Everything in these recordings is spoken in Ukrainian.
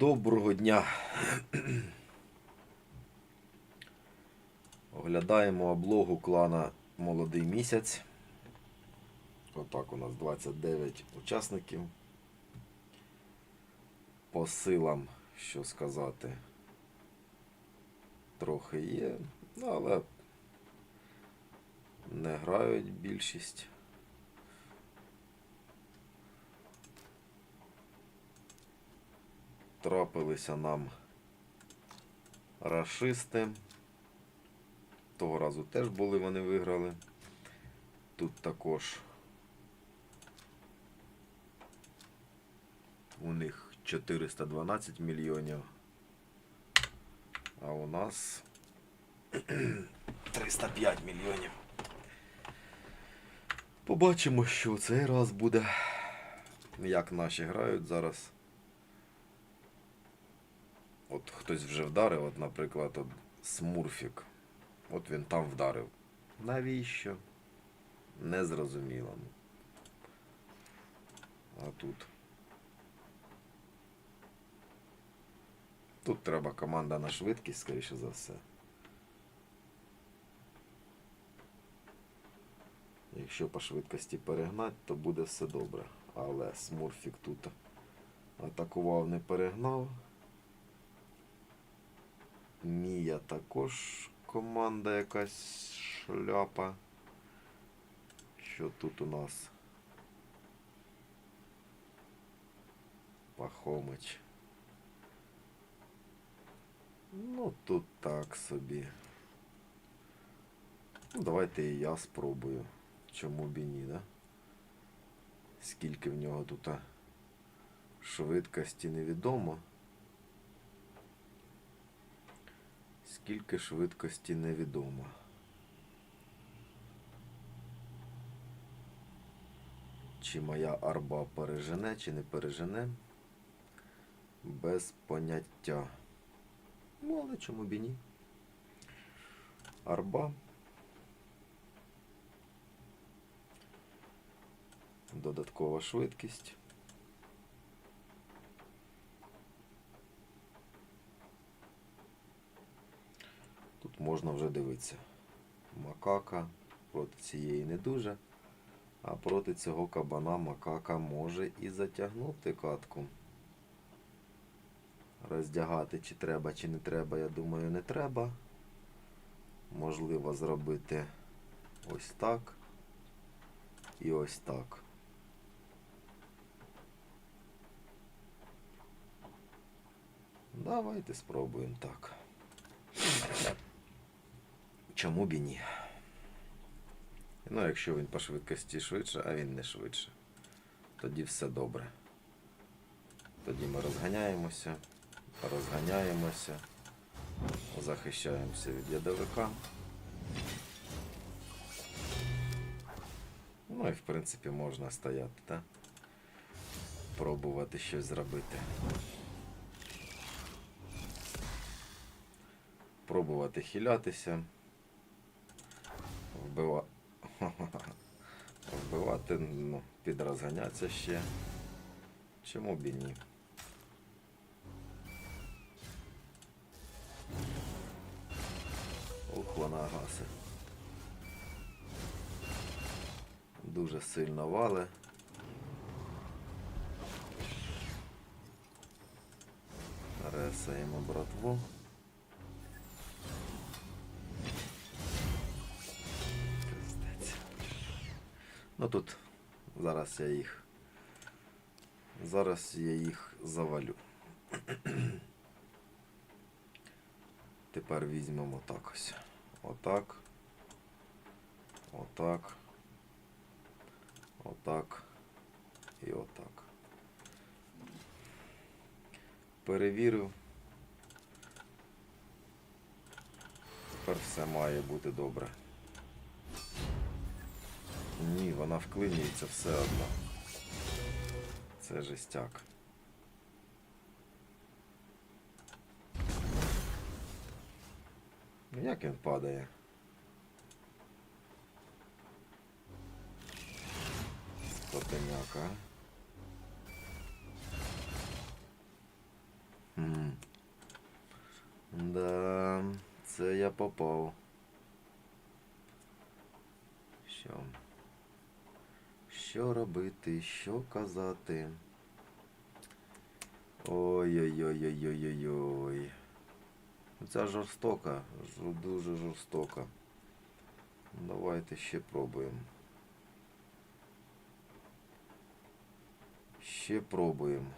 Доброго дня. Оглядаємо облогу клана Молодий місяць. Отак у нас 29 учасників. По силам, що сказати, трохи є, але не грають більшість. Трапилися нам рашисти. Того разу теж були, вони виграли. Тут також у них 412 мільйонів. А у нас 305 мільйонів. Побачимо, що цей раз буде. Як наші грають зараз. От хтось вже вдарив, от, наприклад, от Смурфік. От він там вдарив. Навіщо? Незрозуміло. А тут. Тут треба команда на швидкість, скоріше за все. Якщо по швидкості перегнати, то буде все добре. Але Смурфік тут атакував, не перегнав. Мія також команда якась шляпа. Що тут у нас? Пахомич. Ну, тут так собі. Ну, давайте і я спробую. Чому б і ні, да? Скільки в нього тут швидкості невідомо. Скільки швидкості невідомо. Чи моя арба пережене, чи не пережене? Без поняття. Ну, але чому б і ні? Арба. Додаткова швидкість. Тут можна вже дивитися. Макака проти цієї не дуже. А проти цього кабана макака може і затягнути катку. Роздягати чи треба, чи не треба, я думаю, не треба. Можливо зробити ось так і ось так. Давайте спробуємо так. Чому б і ні? Ну, якщо він по швидкості швидше, а він не швидше, тоді все добре. Тоді ми розганяємося, розганяємося, захищаємося від ядовика. Ну і в принципі можна стояти, так? Пробувати щось зробити. Пробувати хилятися. Вбива... Вбивати, ну, підрозганятися ще. Чому б і ні? Ух, вона гасе. Дуже сильно вале. Ресаємо братву. Ну тут зараз я їх. Зараз я їх завалю. Тепер візьмемо так ось. Отак. Отак. Отак. І отак. Перевірив. Тепер все має бути добре. Ні, вона вклинюється все одно. Це жестяк. Ну як він падає? Скотиняка. Да, це я попав. Що робити, що казати? Ой-ой-ой-ой-ой-ой-ой. Ця жорстока, дуже жорстока. Давайте ще пробуємо. Ще пробуємо.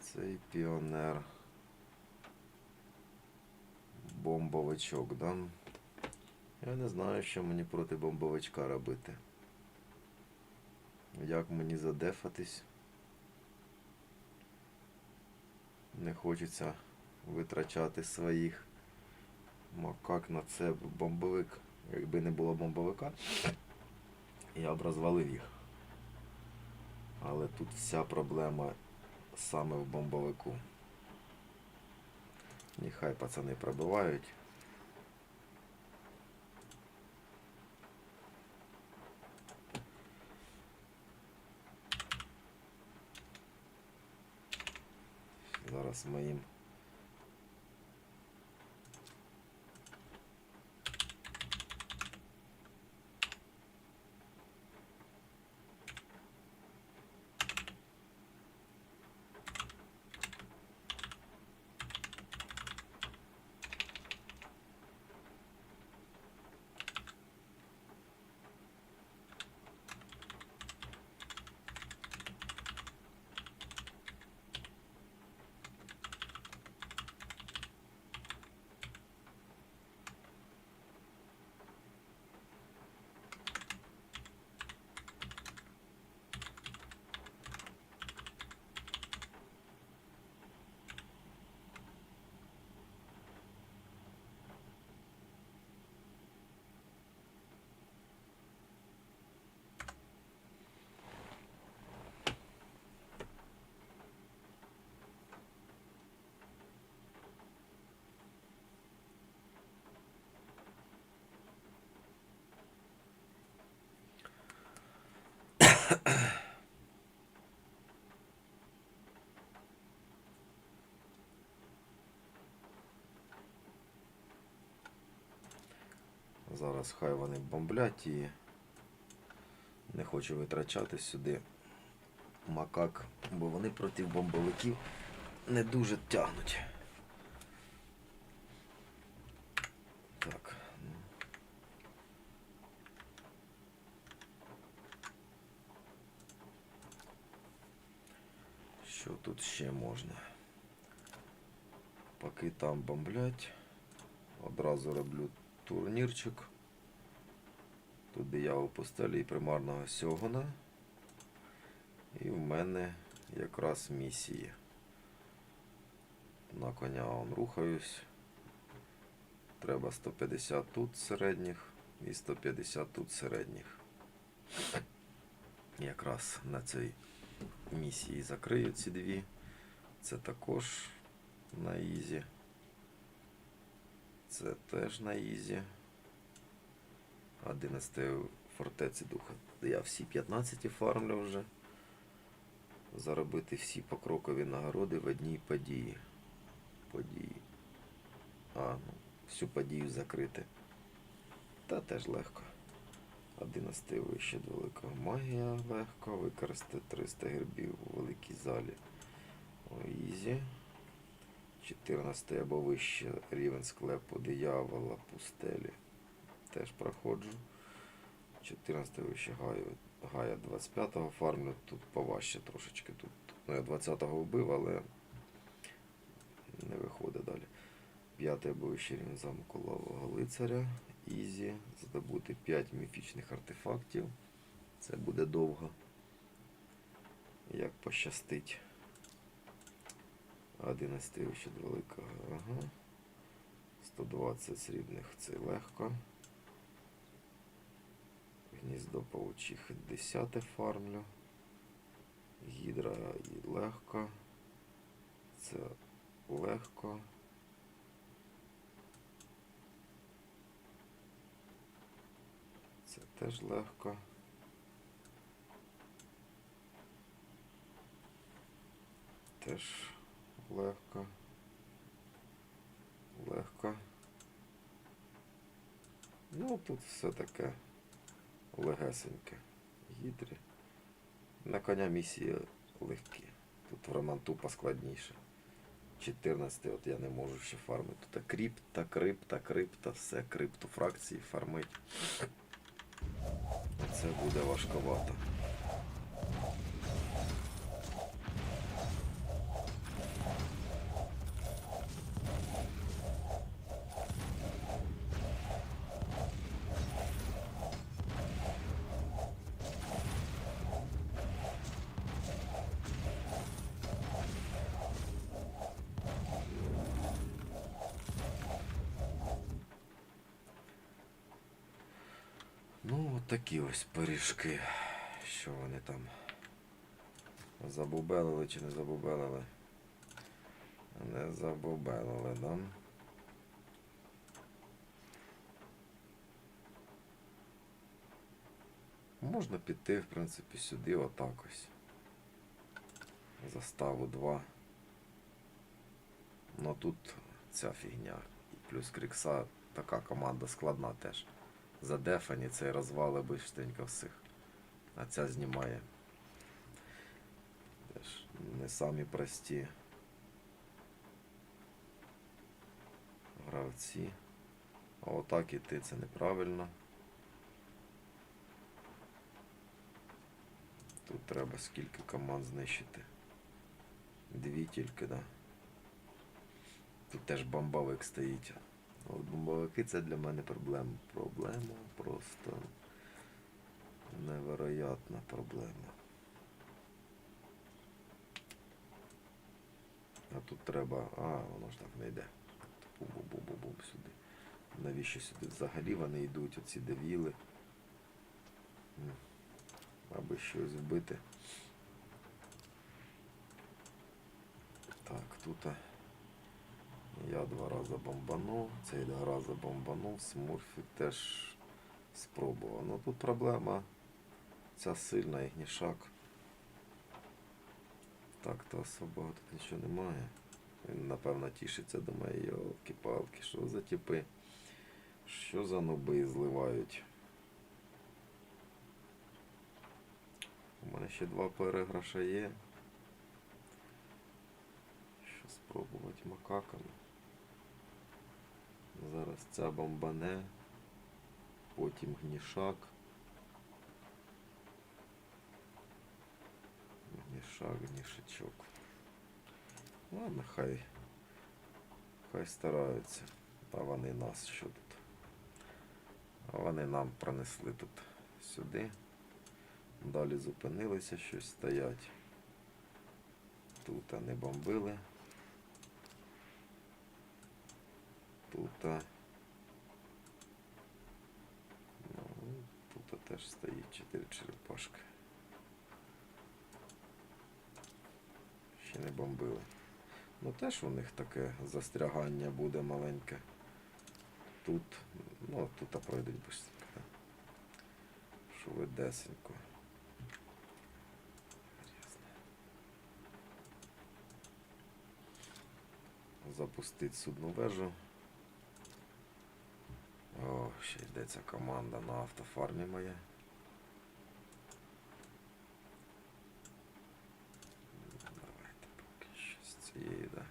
Цей піонер. Бомбовичок, да? Я не знаю, що мені проти бомбовичка робити. Як мені задефатись? Не хочеться витрачати своїх макак на це бомбовик. Якби не було бомбовика, я б розвалив їх. Але тут вся проблема саме в бомбовику. Нехай пацани пробивають. Зараз ми Зараз хай вони бомблять і не хочу витрачати сюди макак, бо вони проти бомбовиків не дуже тягнуть. Так. ну. Що тут ще можна? Поки там бомблять, одразу роблю турнірчик. Тут диявол постелі і примарного сьогона. І в мене якраз місії. На коня он рухаюсь. Треба 150 тут середніх і 150 тут середніх. Якраз на цій місії закрию ці дві. Це також на ізі. Це теж на ізі. 11 фортеці духа. Я всі 15 фармлю вже. Заробити всі покрокові нагороди в одній події. Події. А, ну, всю подію закрити. Та теж легко. 11 вище до великого магія легко. Використати 300 гербів у великій залі. О, ізі. 14 або вище рівень склепу диявола пустелі. Теж проходжу. 14 вище гаю. Гая 25-го фармлю. Тут поважче трошечки. Тут, ну, я 20-го вбив, але не виходить далі. 5 або вище рівень замку лавого лицаря. Ізі. Здобути 5 міфічних артефактів. Це буде довго. Як пощастить. 11 від великого. Ага. 120 срібних це легко. Гніздо паучих 10 фармлю. Гідра і легко. Це легко. Це теж легко. Теж легко. Легко. Ну, тут все таке легесеньке. Гідрі. На коня місії легкі. Тут в романту поскладніше. 14 от я не можу ще фармити. Тут крипта, крипта, крипта, все, крипту фракції фармить. Це буде важковато. Ну, от такі ось пиріжки. Що вони там? Забубелили чи не забубелили? Не забубелили, да? Можна піти, в принципі, сюди отак ось. Заставу 2. Ну тут ця фігня. І плюс Крікса така команда складна теж. Задефані цей розвали бистренько всіх. А ця знімає. Теж не самі прості. Гравці. А отак іти це неправильно. Тут треба скільки команд знищити. Дві тільки, да. Тут теж бомбовик стоїть. От бомбовики це для мене проблема. Проблема просто невероятна проблема. А тут треба... А, воно ж так не йде. Бум-бум-бум-бум сюди. Навіщо сюди взагалі вони йдуть, оці девіли? Аби щось вбити. Так, тут. Я два рази бомбанув, цей два рази бомбанув, Смурфі теж спробував. Ну тут проблема ця сильна ігнішак. Так, то особо тут нічого немає. Він напевно тішиться, думає, йолки-палки, що за типи? Що за нуби зливають? У мене ще два переграша є. Що спробувати макаками. Зараз ця бомбане, потім гнішак. Гнішак, гнішачок. Ладно, хай. Хай стараються. А вони нас що тут? А вони нам пронесли тут сюди. Далі зупинилися, щось стоять. Тут а не бомбили. Тут. Ну, тут теж стоїть 4 черепашки. Ще не бомбили. Ну теж у них таке застрягання буде маленьке. Тут, ну тут пройдуть быстренько. Да? Швидесенько. Запустити судну вежу. О, ще йдеться команда на автофармі моя. Давайте поки що з цією, да?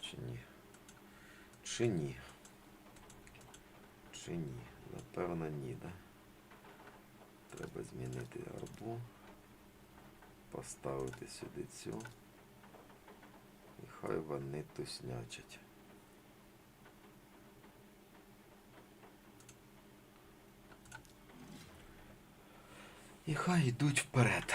Чи ні? Чи ні? Чи ні? Напевно, ні, да? Треба змінити арбу. Поставити сюди цю. І хай вони туснячать. І хай йдуть вперед.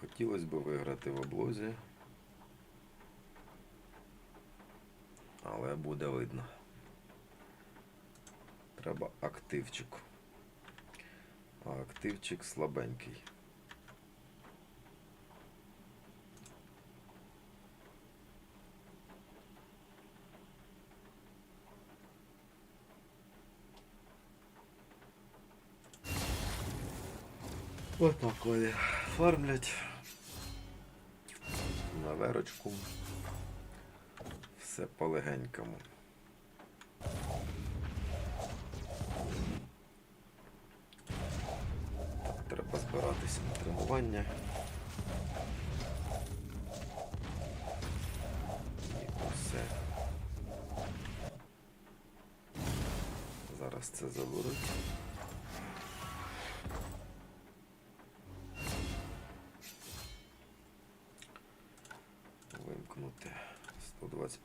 Хотілося б виграти в облозі. Але буде видно. Треба активчик. А активчик слабенький. Отак вони фармлять. На верочку. Все полегенькому. Треба збиратися на тренування. І все. Зараз це заберуть.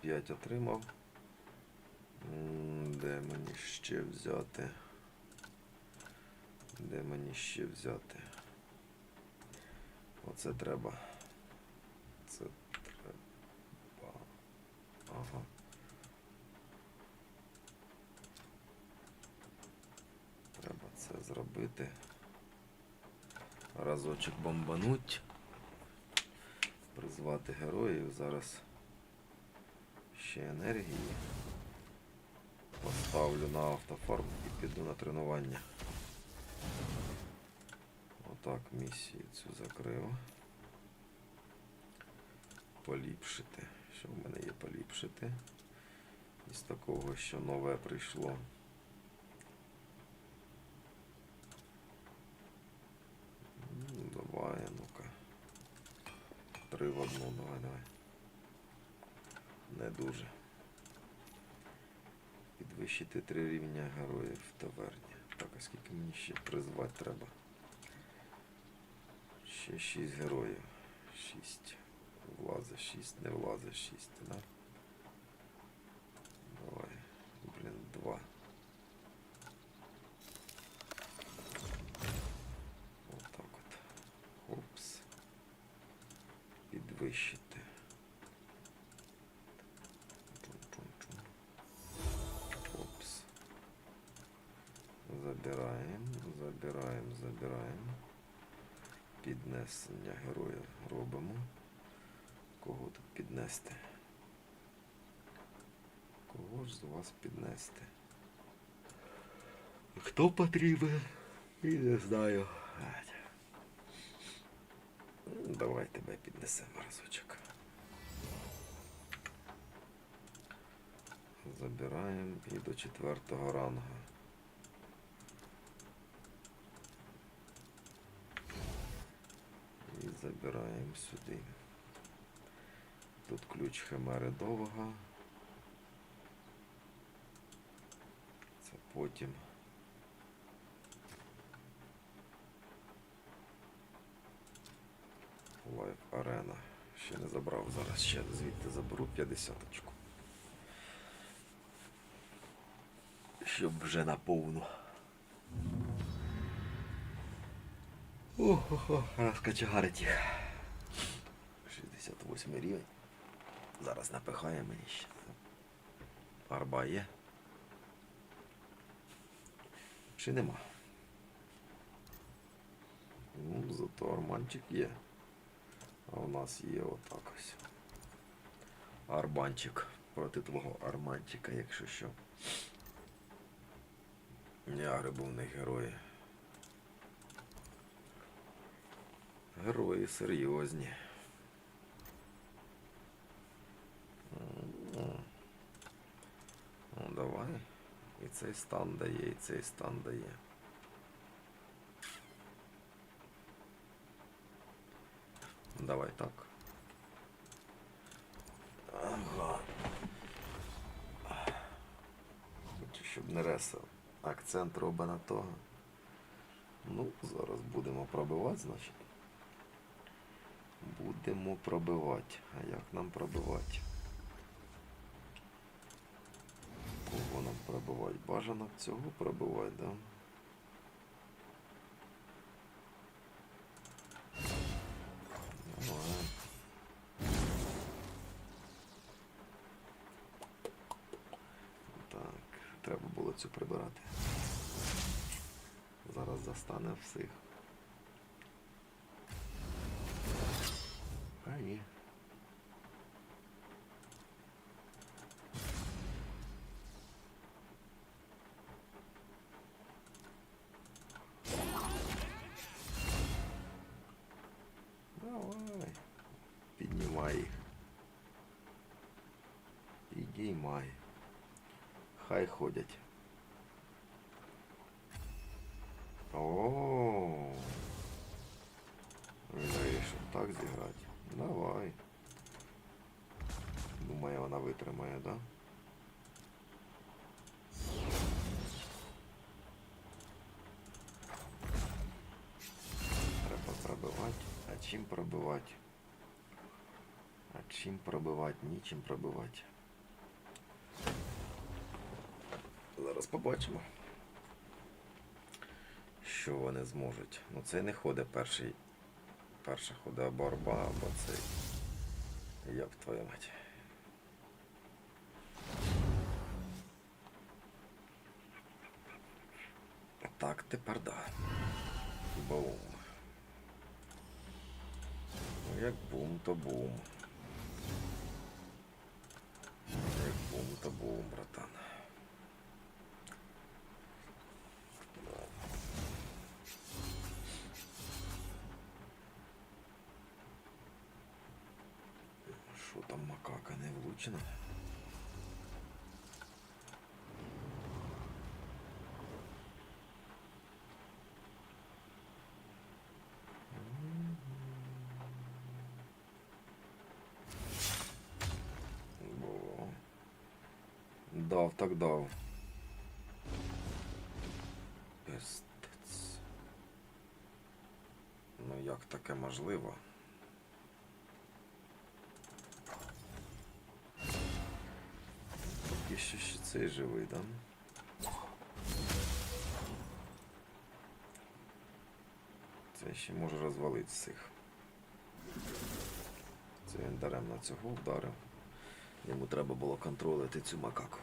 125 отримав. Де мені ще взяти? Де мені ще взяти? Оце треба. Це треба. Ага. Треба це зробити. Разочок бомбануть. Призвати героїв. Зараз ще енергії. Поставлю на автофарм і піду на тренування. Отак місію цю закрив. Поліпшити. Що в мене є поліпшити? Із такого, що нове прийшло. Ну, давай, ну-ка. Три в одну, давай, давай. Не дуже. Підвищити три рівня героїв в таверні. Так, а скільки мені ще призвати треба? Ще шість героїв. Шість. Влазить, шість, не влазить, шість, да? Давай. Блін, два. Отак от. Хопс. Підвищити. Забираємо, забираємо. Піднесення героя робимо. Кого тут піднести? Кого ж з вас піднести? Хто потрібен? І не знаю. Давай тебе піднесемо разочок. Забираємо і до четвертого рангу. І забираємо сюди. Тут ключ Химери довга. Це потім. Лайф арена. Ще не забрав. Зараз ще звідти заберу 50 очку. Щоб вже наповну. Охо, розкачагарить їх. 68 рівень. Зараз напихає мені ще. Арба є. Чи нема? Ну, зато арманчик є. А у нас є отак ось. Арбанчик проти твого арманчика, якщо що. Ягри був не герої. Герої серйозні. М. Ну, давай. І цей стан дає, і цей стан дає. Давай так. Ага. Хочу, щоб не ресав. Акцент робить на того. Ну, зараз будемо пробивати, значить. Будемо пробивати. А як нам пробивати? Пробивати? Бажано цього пробивати, да? Так, треба було цю прибирати. Зараз застане всіх. А ні. ходять. О. Він вирішив так зіграти. Давай. Думаю, вона витримає, да? Треба пробивати. А чим пробивати? А чим пробивати? Нічим пробивати. Зараз побачимо. Що вони зможуть. Ну це не ходить перший. Перша ходить борба, або цей. Я б твою мать. Так, тепер да. Бум. Ну, як бум, то бум. Як бум, то бум, братан. Бо... Дав, так дав. Пистець. Ну як таке можливо? Що ще цей живий, да? Це ще може розвалити всіх. Це він даремно цього вдарив. Йому треба було контролити цю макаку.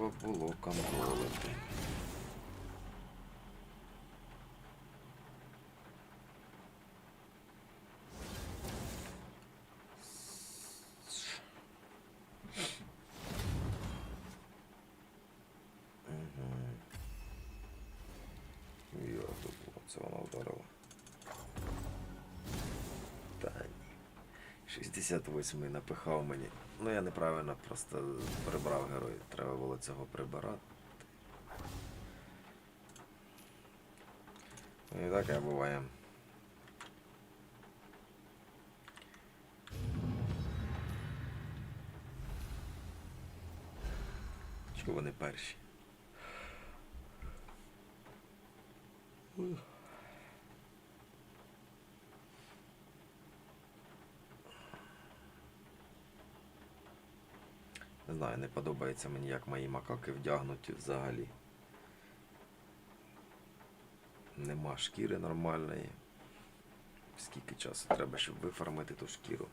Треба було контролити. 68 напихав мені. Ну я неправильно просто прибрав героїв. Треба було цього прибирати. Ну, І таке буває. Чого вони перші? Знаю, не подобається мені, як мої макаки вдягнуті взагалі. Нема шкіри нормальної. Скільки часу треба, щоб вифармити ту шкіру.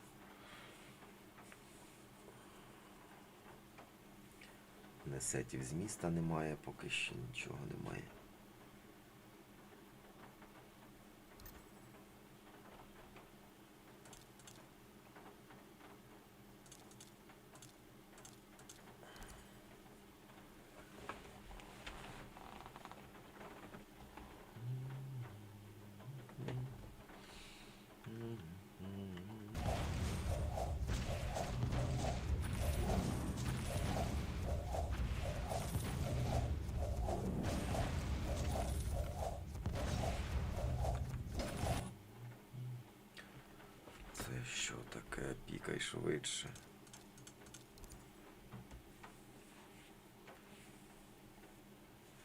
Несетів з міста немає, поки ще нічого немає. Це що таке? Пікай швидше.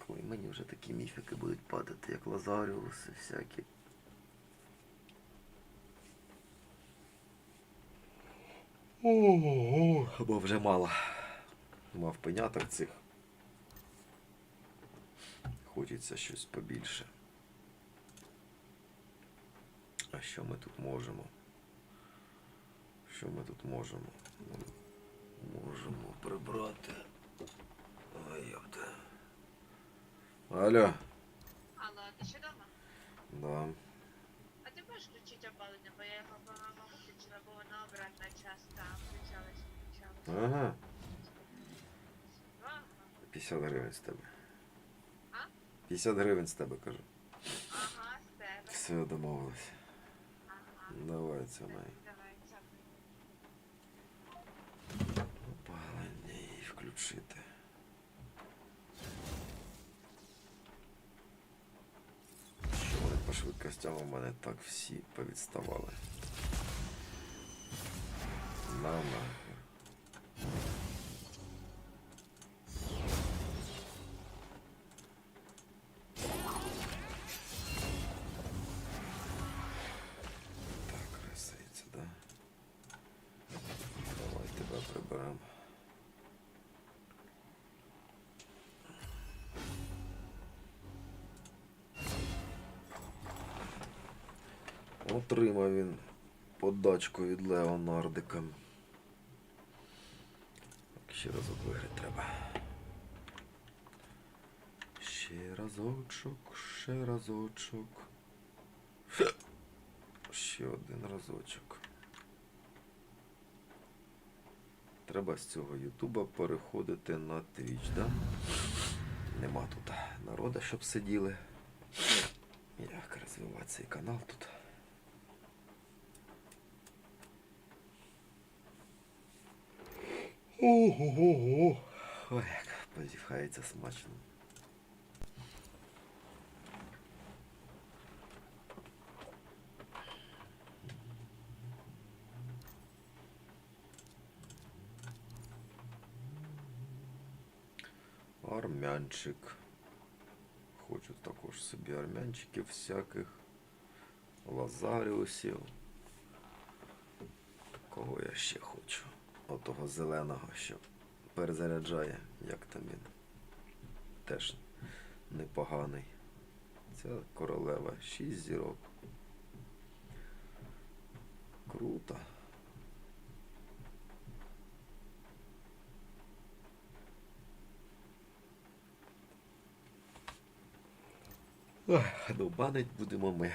Коли мені вже такі міфіки будуть падати, як Лазаріуси всякі. Ого, або вже мало. Мав пеняток цих. Хочеться щось побільше. А що ми тут можемо? Що ми тут можемо? Ми можемо прибрати. Ой, йопта. Алло. Алло, ти ще дома? Да. А ти можеш включити опалення, бо я його по-моєму виключила, бо воно обратно часто включалось, включалось. Ага. 50 гривень з тебе. А? 50 гривень з тебе, кажу. Ага, з тебе. Все, домовились. Ага. Давай це май. Давай, дякую. Опалення її включити. Що вони по швидкостям у мене так всі повідставали. На Отримав він подачку від Леонардика. Ще разок виграти треба. Ще разочок, ще разочок. Ще один разочок. Треба з цього Ютуба переходити на Twitch, да? Нема тут народа, щоб сиділи. Як розвивати цей канал тут? Ого-го. Ой, як позіхається смачно. Армянчик. Хочу також собі армянчиків всяких. Лазаріусів. Кого я ще хочу? Отого зеленого, що перезаряджає, як там він. Теж непоганий. Ця королева 6 зірок. Круто. Ну банить будемо ми.